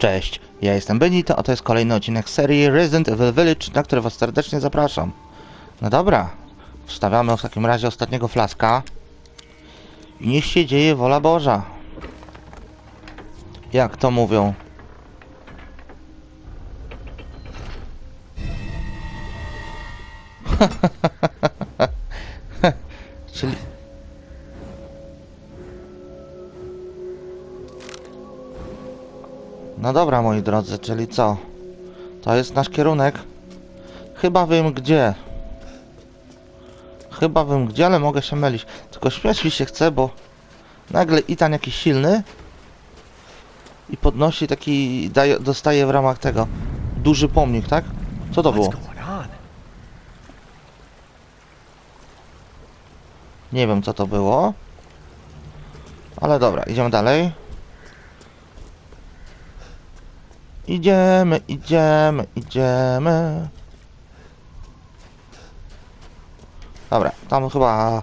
Cześć, ja jestem Benito, a to jest kolejny odcinek serii Resident Evil Village, na który was serdecznie zapraszam. No dobra, wstawiamy w takim razie ostatniego flaska. I niech się dzieje wola Boża. Jak to mówią? Czyli... No dobra, moi drodzy, czyli co? To jest nasz kierunek. Chyba wiem gdzie. Chyba wiem gdzie, ale mogę się mylić. Tylko śmiać mi się chce, bo nagle Itan jakiś silny i podnosi taki, daje, dostaje w ramach tego duży pomnik, tak? Co to było? Nie wiem co to było. Ale dobra, idziemy dalej. Idziemy, idziemy, idziemy. Dobra, tam chyba...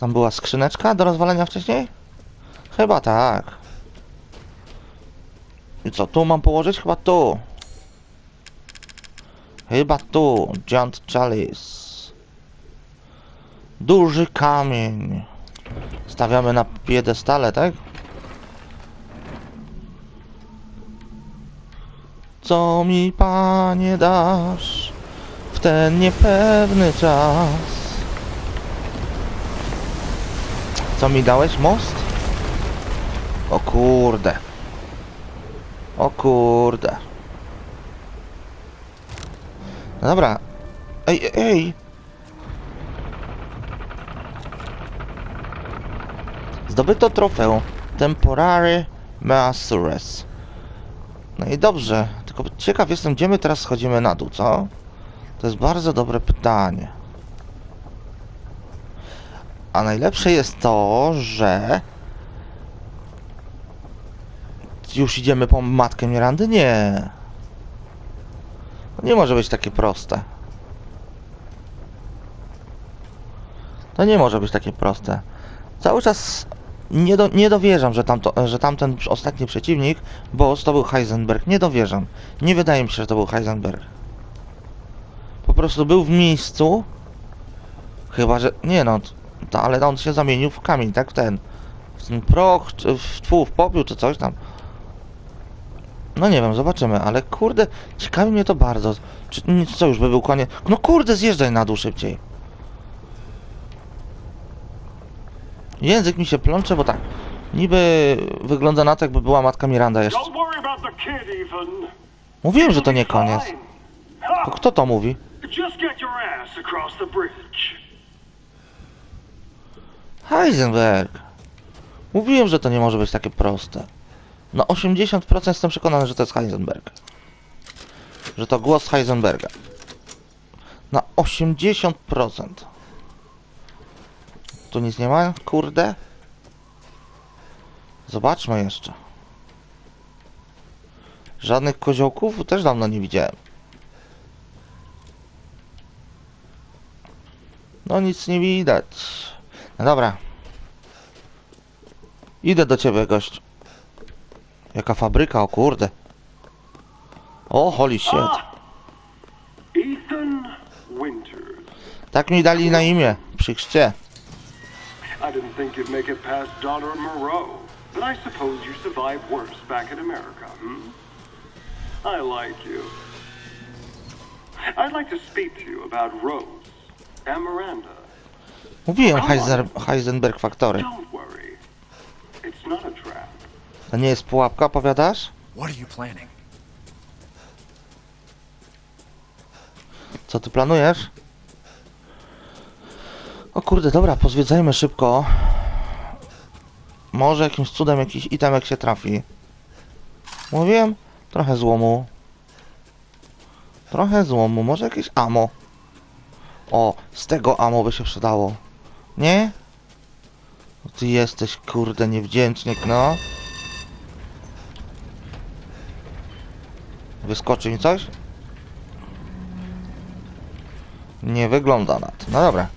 Tam była skrzyneczka do rozwalenia wcześniej? Chyba tak. I co, tu mam położyć? Chyba tu. Chyba tu. Giant Chalice. Duży kamień. Stawiamy na piedestale, tak? Co mi, panie, dasz w ten niepewny czas? Co mi dałeś? Most? O kurde. O kurde. No dobra. Ej, ej. Zdobyto trofeum Temporary Masters. No i dobrze, tylko ciekaw jestem, gdzie my teraz schodzimy na dół, co? To jest bardzo dobre pytanie. A najlepsze jest to, że... Już idziemy po matkę Mirandy? Nie. To nie może być takie proste. To nie może być takie proste. Cały czas nie, do, nie dowierzam, że, tamto, że tamten ostatni przeciwnik, boss, to był Heisenberg. Nie dowierzam. Nie wydaje mi się, że to był Heisenberg. Po prostu był w miejscu. Chyba, że... Nie no, to, ale on się zamienił w kamień, tak? W ten... W ten proch, w, tfu, w popiół, czy coś tam. No nie wiem, zobaczymy, ale kurde, ciekawi mnie to bardzo. Czy co już by był koniec? No kurde, zjeżdżaj na dół szybciej. Język mi się plącze, bo tak. Niby wygląda na to, jakby była matka Miranda jeszcze. Mówiłem, że to nie koniec. To kto to mówi? Heisenberg. Mówiłem, że to nie może być takie proste. Na 80% jestem przekonany, że to jest Heisenberg. Że to głos Heisenberga. Na 80%. Tu nic nie ma? Kurde. Zobaczmy jeszcze. Żadnych koziołków też dawno nie widziałem. No nic nie widać. No dobra. Idę do ciebie, gość. Jaka fabryka, o kurde. O, holy shit. Ethan Winters. Tak mi dali na imię, przy chrzcie. I didn't think you'd make it past Daughter Moreau, but I suppose you survived worse back in America, hmm? I like you. I'd like to speak to you about Rose and Miranda. Mówiłem Heiser, Heisenberg Factory. Don't worry. It's not a trap. To nie jest pułapka, powiadasz? What are you planning? Co ty planujesz? O kurde, dobra, pozwiedzajmy szybko. Może jakimś cudem jakiś itemek się trafi. Mówiłem? Trochę złomu. Trochę złomu, może jakieś amo. O, z tego amo by się przydało. Nie? O, Ty jesteś, kurde, niewdzięcznik, no. Wyskoczy mi coś? Nie wygląda na to. No dobra.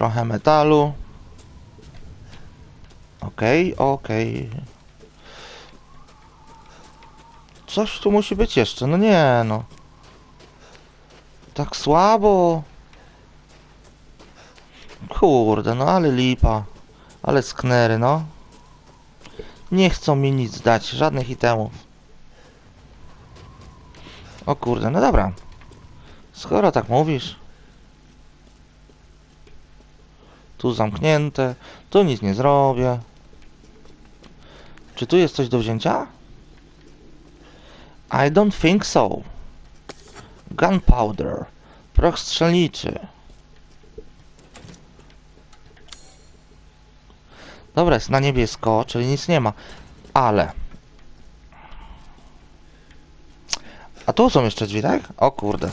Trochę metalu. Okej, okej. Coś tu musi być jeszcze, no nie no. Tak słabo. Kurde, no ale lipa. Ale sknery, no. Nie chcą mi nic dać, żadnych itemów. O kurde, no dobra. Skoro tak mówisz. Tu zamknięte, tu nic nie zrobię. Czy tu jest coś do wzięcia? I don't think so. Gunpowder. Proch strzelniczy. Dobra, jest na niebiesko, czyli nic nie ma. Ale... A tu są jeszcze drzwi, tak? O kurde.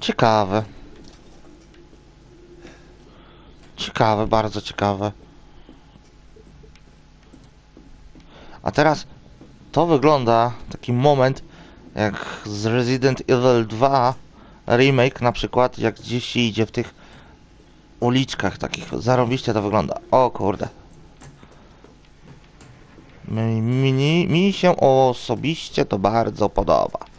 Ciekawe. Ciekawe, bardzo ciekawe. A teraz to wygląda taki moment jak z Resident Evil 2 remake na przykład, jak gdzieś się idzie w tych uliczkach takich. Zarobiście to wygląda. O kurde. Mi, mi, mi się osobiście to bardzo podoba.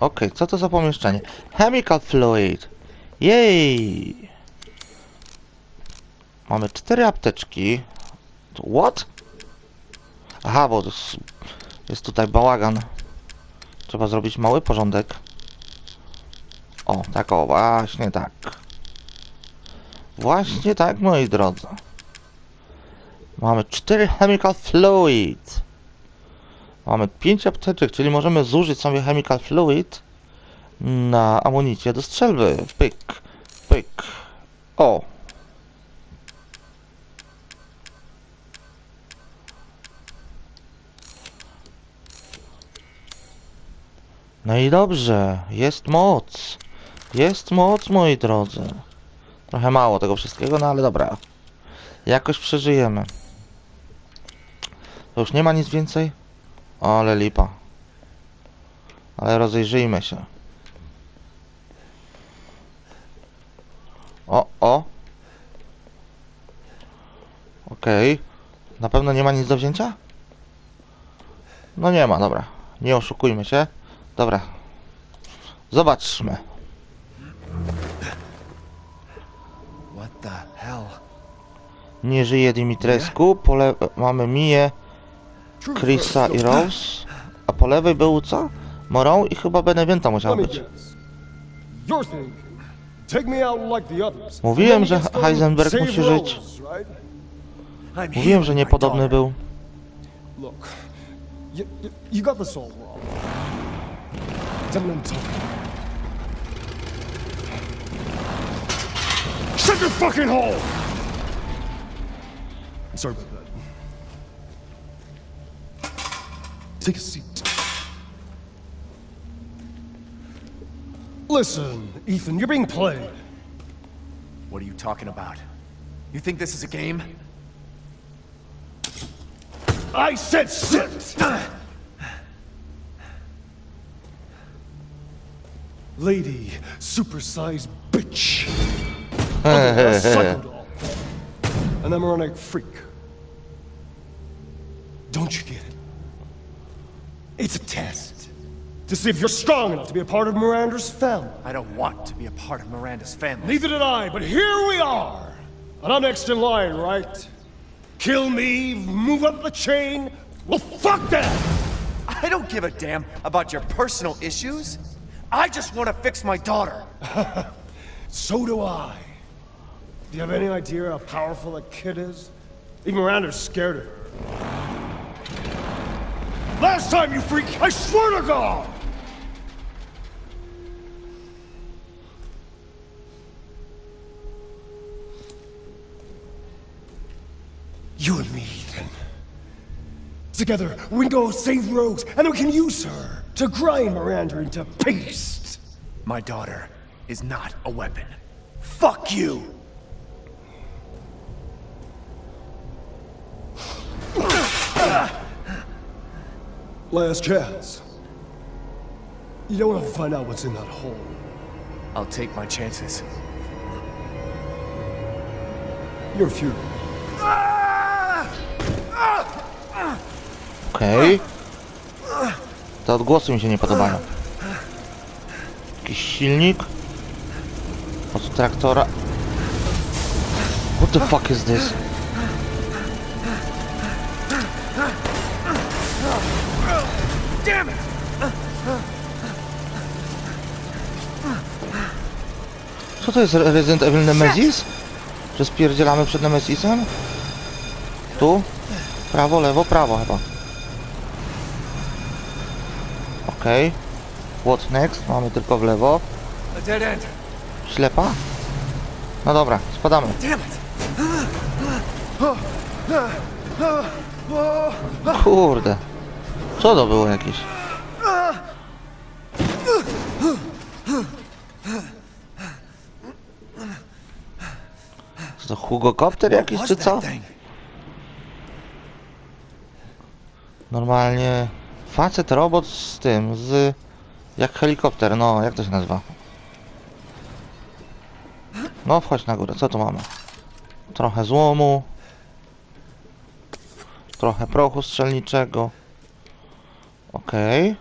Okej, co to za pomieszczenie? Chemical fluid. Jej! Mamy cztery apteczki. What? Aha, bo jest, jest tutaj bałagan. Trzeba zrobić mały porządek. O, tak o, właśnie tak. Właśnie tak, moi drodzy. Mamy cztery chemical fluid. Mamy pięć apteczek, czyli możemy zużyć sobie chemical fluid na amunicję do strzelby. Pyk, pyk. O, No i dobrze, jest moc. Jest moc, moi drodzy. Trochę mało tego wszystkiego, no ale dobra. Jakoś przeżyjemy. To już nie ma nic więcej? Ale lipa. Ale rozejrzyjmy się. O, o. Okej. Na pewno nie ma nic do wzięcia? No nie ma, dobra. Nie oszukujmy się. Dobra. Zobaczmy. Nie żyje Dimitrescu. Po le... mamy Mię, Chrisa i Rose. A po lewej był co? Morą i chyba Beneventa musiał być. Mówiłem, że Heisenberg musi żyć. Mówiłem, że niepodobny był. Shut your fucking hole! Sorry Take a seat. Listen, Ethan, you're being played. What are you talking about? You think this is a game? I said sit! Lady, supersized bitch. a psycho doll. An embryonic freak. Don't you get it? It's a test. To see if you're strong enough to be a part of Miranda's family. I don't want to be a part of Miranda's family. Neither did I, but here we are. And I'm next in line, right? Kill me, move up the chain. Well, fuck that! I don't give a damn about your personal issues. I just want to fix my daughter. So do I. Do you have any idea how powerful that kid is? Even Miranda's scared of her. Last time, you freak, I swear to God! You and me, Ethan. Together, we can go save Rose, and we can use her to grind Miranda into paste. My daughter is not a weapon. Fuck you! Last chance. You don't want to find out what's in that hole. I'll take my chances. Your funeral. Okej. Te odgłosy mi się nie podobają. Jakiś silnik. Od traktora. What the fuck is this? Co to jest Re- Resident Evil Nemesis? Że spierdzielamy przed Nemesisem? Tu? Prawo, lewo, prawo chyba. Okej. What next? Mamy tylko w lewo. Ślepa? No dobra, spadamy. Kurde. Co to było jakieś? Co to Hugokopter jakiś czy co? Normalnie facet robot z tym, z... Jak helikopter, no jak to się nazywa? No wchodź na górę, co tu mamy? Trochę złomu. Trochę prochu strzelniczego. Okej.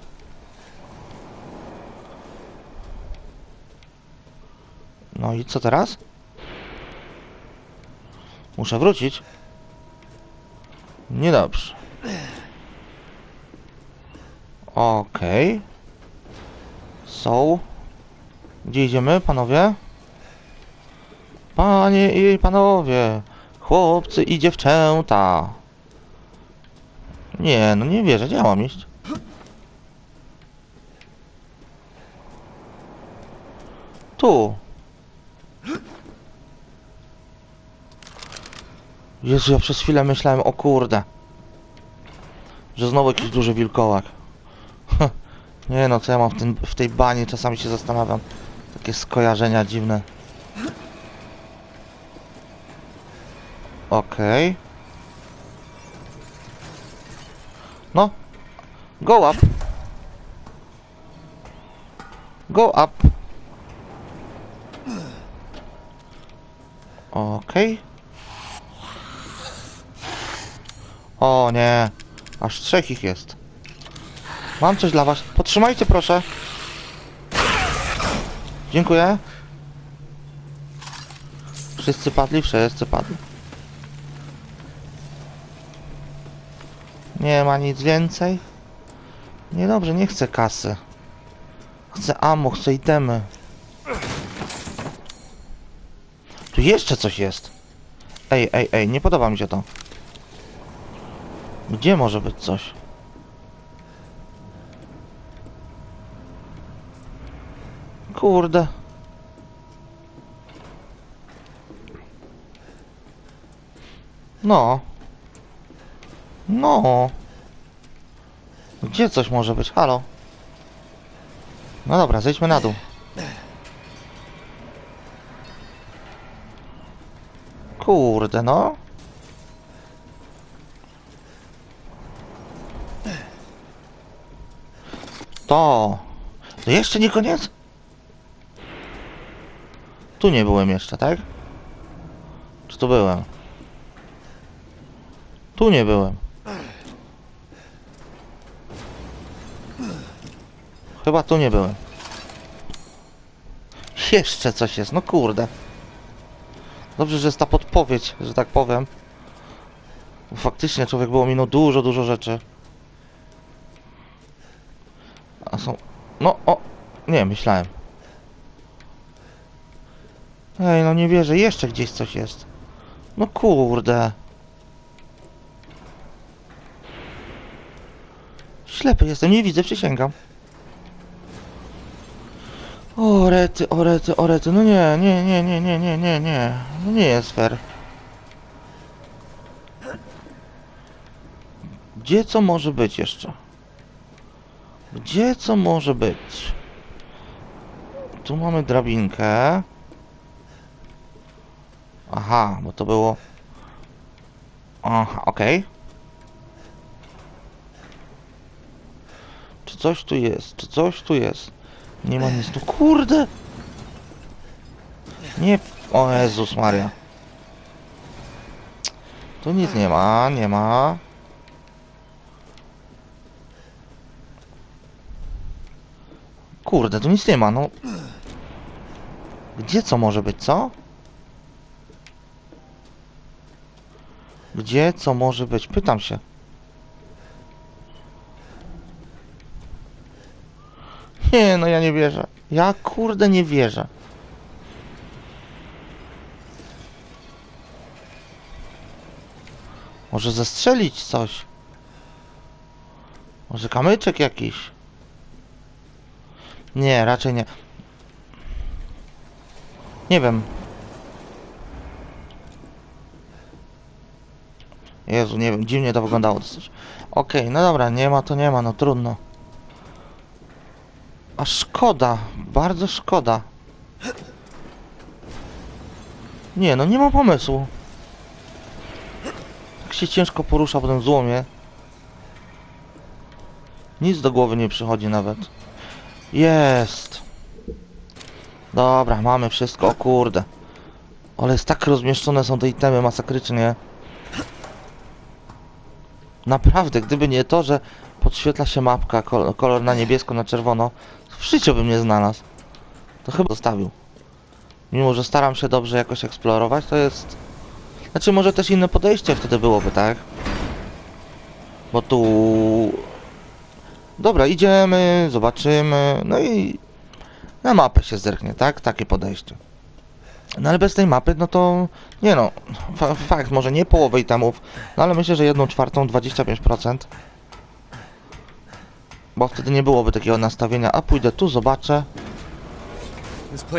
No i co teraz? Muszę wrócić. Niedobrze. Okej. So. Gdzie idziemy, panowie? Panie i panowie, chłopcy i dziewczęta. Nie, no nie wierzę, gdzie ja mam iść? Tu. Jezu, ja przez chwilę myślałem, o kurde. Że znowu jakiś duży wilkołak. Nie no, co ja mam w, tym, w tej bani, czasami się zastanawiam. Takie skojarzenia dziwne. Okej. No. Go up. Go up. Okej. O nie. Aż trzech ich jest. Mam coś dla was. Potrzymajcie proszę. Dziękuję. Wszyscy padli? Wszyscy padli. Nie ma nic więcej. Niedobrze, nie chcę kasy. Chcę ammo, chcę itemy. Tu jeszcze coś jest. Ej, ej, ej, nie podoba mi się to. Gdzie może być coś? Kurde. No. No. Gdzie coś może być? Halo? No dobra, zejdźmy na dół. Kurde, no. To. To jeszcze nie koniec? Tu nie byłem jeszcze, tak? Czy tu byłem? Tu nie byłem. Chyba tu nie byłem. Jeszcze coś jest, no kurde. Dobrze, że jest ta podpowiedź, że tak powiem. Faktycznie człowiek było minął dużo, dużo rzeczy. A są... No, o! Nie, myślałem. Ej, no nie wierzę, jeszcze gdzieś coś jest. No kurde. Ślepy jestem, nie widzę, przysięgam. O rety, o rety, o rety, no nie, nie, nie, nie, nie, nie, nie, nie. No nie jest fair. Gdzie co może być jeszcze? Gdzie co może być? Tu mamy drabinkę. Aha, bo to było... Aha, okej. Czy coś tu jest? Czy coś tu jest? Nie ma nic tu. Kurde! Nie... O Jezus Maria. Tu nic nie ma, nie ma. Kurde, tu nic nie ma, no. Gdzie co może być, co? Gdzie co może być? Pytam się. Nie, no ja nie wierzę. Ja kurde nie wierzę. Może zestrzelić coś. Może kamyczek jakiś. Nie, raczej nie. Nie wiem. Jezu, nie wiem, dziwnie to wyglądało dosyć. Okej, no dobra, nie ma to nie ma, no trudno. A szkoda, bardzo szkoda. Nie, no nie ma pomysłu. Tak się ciężko porusza po tym złomie. Nic do głowy nie przychodzi nawet. Jest. Dobra, mamy wszystko, o kurde. Ale jest tak rozmieszczone są te itemy masakrycznie. Naprawdę, gdyby nie to, że podświetla się mapka, kol- kolor na niebiesko, na czerwono, w życiu bym nie znalazł. To chyba zostawił. Mimo, że staram się dobrze jakoś eksplorować, to jest... Znaczy, może też inne podejście wtedy byłoby, tak? Bo tu... Dobra, idziemy, zobaczymy, no i... Na mapę się zerknie, tak? Takie podejście. No ale bez tej mapy, no to... Nie no, fa fakt, może nie połowę itemów, no ale myślę, że jedną czwartą, 25%. Bo wtedy nie byłoby takiego nastawienia, a pójdę tu, zobaczę,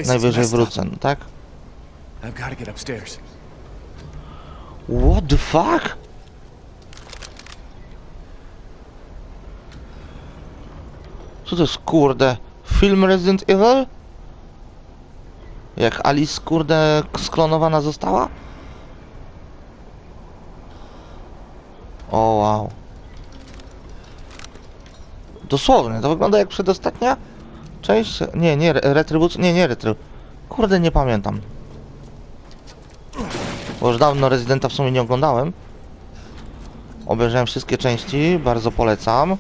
najwyżej wrócę, no tak? What the fuck? Co to jest kurde? Film Resident Evil? Jak Alice kurde sklonowana została? O wow. Dosłownie, to wygląda jak przedostatnia część? Nie, nie, re- Retribution, nie, nie Retribution. Kurde, nie pamiętam. Bo już dawno Residenta w sumie nie oglądałem. Obejrzałem wszystkie części, bardzo polecam.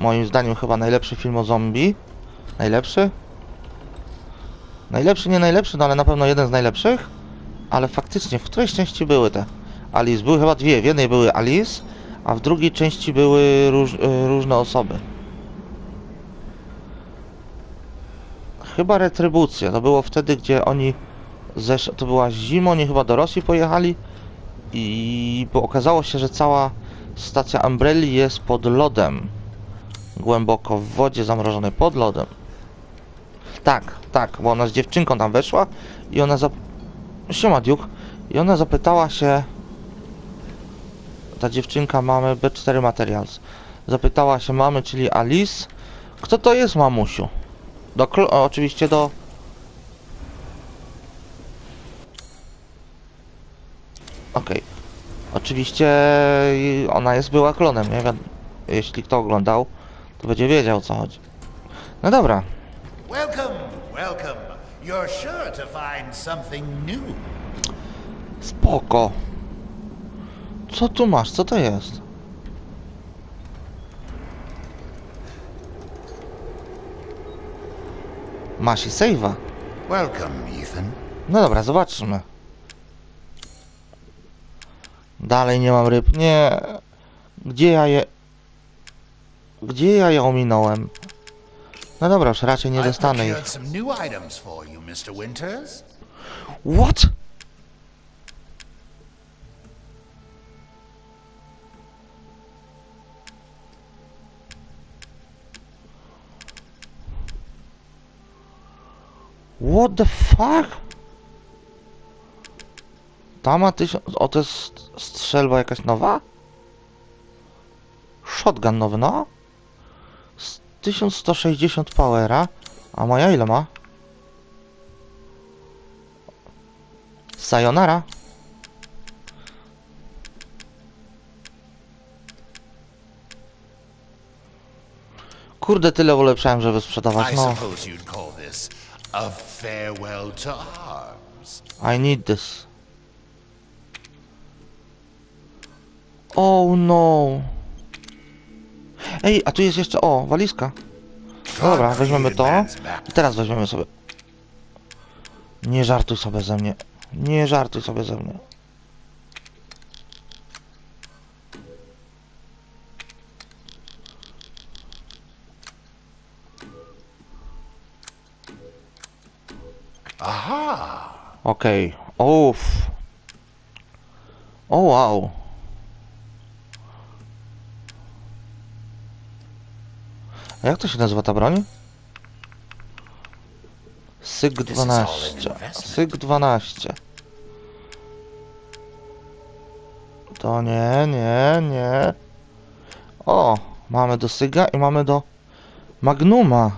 Moim zdaniem chyba najlepszy film o zombie. Najlepszy? Najlepszy, nie najlepszy, no ale na pewno jeden z najlepszych. Ale faktycznie, w której części były te Alice? Były chyba dwie. W jednej były Alice, a w drugiej części były róż, y, różne osoby. Chyba Retrybucja. To było wtedy, gdzie oni zesz... to była zima, oni chyba do Rosji pojechali i bo okazało się, że cała stacja Umbrelli jest pod lodem. Głęboko w wodzie zamrożonej pod lodem. Tak, tak, bo ona z dziewczynką tam weszła i ona zap... Siema Duke. I ona zapytała się... Ta dziewczynka mamy B4 Materials. Zapytała się mamy, czyli Alice. Kto to jest mamusiu? Do klo... Oczywiście do... Okej. Oczywiście i ona jest była klonem, nie? Wiad- Jeśli kto oglądał, to będzie wiedział o co chodzi. No dobra. Welcome, welcome. You're sure to find something new. Spoko. Co tu masz? Co to jest? Masz i save'a. Welcome, Ethan. No dobra, zobaczmy. Dalej nie mam ryb. Nie. Gdzie ja je... Gdzie ja je ominąłem? No dobra, już raczej nie dostanę ich. What? What the fuck? Ta ma tysiąc... O, to jest strzelba jakaś nowa? Shotgun nowy, no? Z 1160 powera. A moja ile ma? Sayonara. Kurde, tyle ulepszałem, żeby sprzedawać. No. I need this. Oh no. Ej, a tu jest jeszcze, o, walizka. Dobra, weźmiemy to. I teraz weźmiemy sobie. Nie żartuj sobie ze mnie. Nie żartuj sobie ze mnie. Aha! Okej. Uff. O wow. A jak to się nazywa ta broń? Syg is all 12. investment. Syg 12. To nie, nie, nie. O, mamy do Syga i mamy do Magnuma.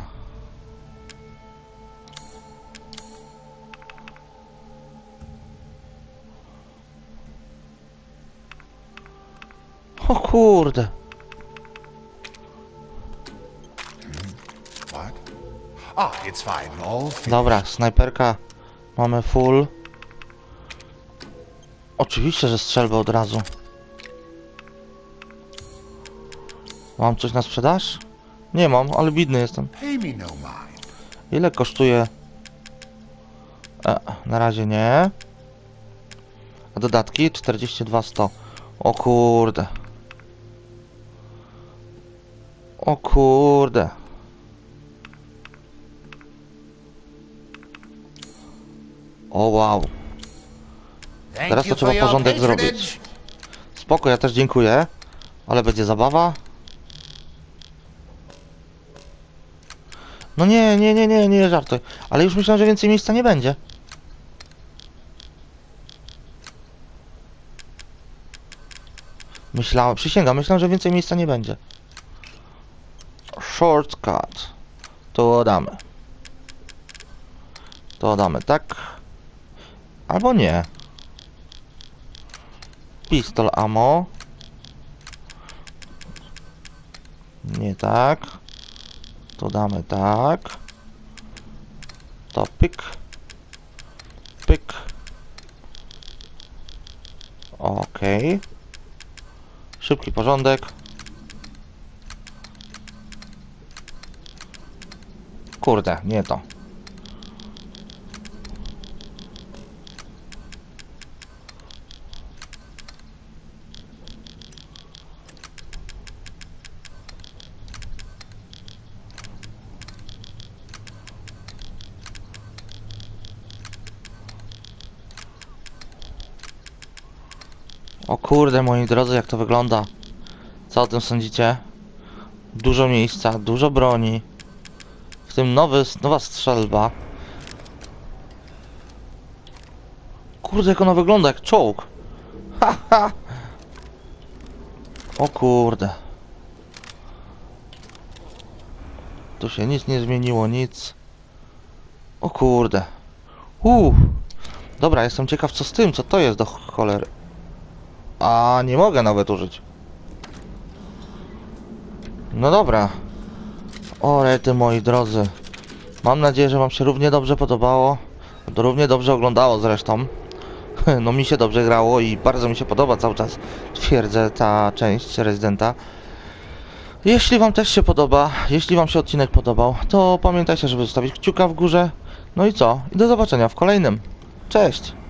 O kurde. Dobra, snajperka mamy full. Oczywiście, że strzelbę od razu. Mam coś na sprzedaż? Nie mam, ale bidny jestem. No. Ile kosztuje? E, na razie nie. A dodatki? 42,100. O kurde. O kurde. O wow. Teraz to trzeba porządek zrobić. Spoko, ja też dziękuję. Ale będzie zabawa. No nie, nie, nie, nie, nie żartuj. Ale już myślałem, że więcej miejsca nie będzie. Myślałem, przysięgam, myślałem, że więcej miejsca nie będzie. Shortcut. To damy. To damy tak. Albo nie. Pistol ammo. Nie tak. To damy tak. To pyk. Pyk. Okej. Szybki porządek. Kurde, nie to. Kurde, moi drodzy, jak to wygląda. Co o tym sądzicie? Dużo miejsca, dużo broni. W tym nowy, nowa strzelba. Kurde, jak ona wygląda, jak czołg. Ha, ha. O kurde. Tu się nic nie zmieniło, nic. O kurde. Uuu. Dobra, jestem ciekaw co z tym, co to jest do cholery. A nie mogę nawet użyć. No dobra. O rety moi drodzy. Mam nadzieję, że wam się równie dobrze podobało. Równie dobrze oglądało zresztą. No mi się dobrze grało i bardzo mi się podoba cały czas. Twierdzę ta część Residenta. Jeśli wam też się podoba, jeśli wam się odcinek podobał, to pamiętajcie, żeby zostawić kciuka w górze. No i co? I do zobaczenia w kolejnym. Cześć!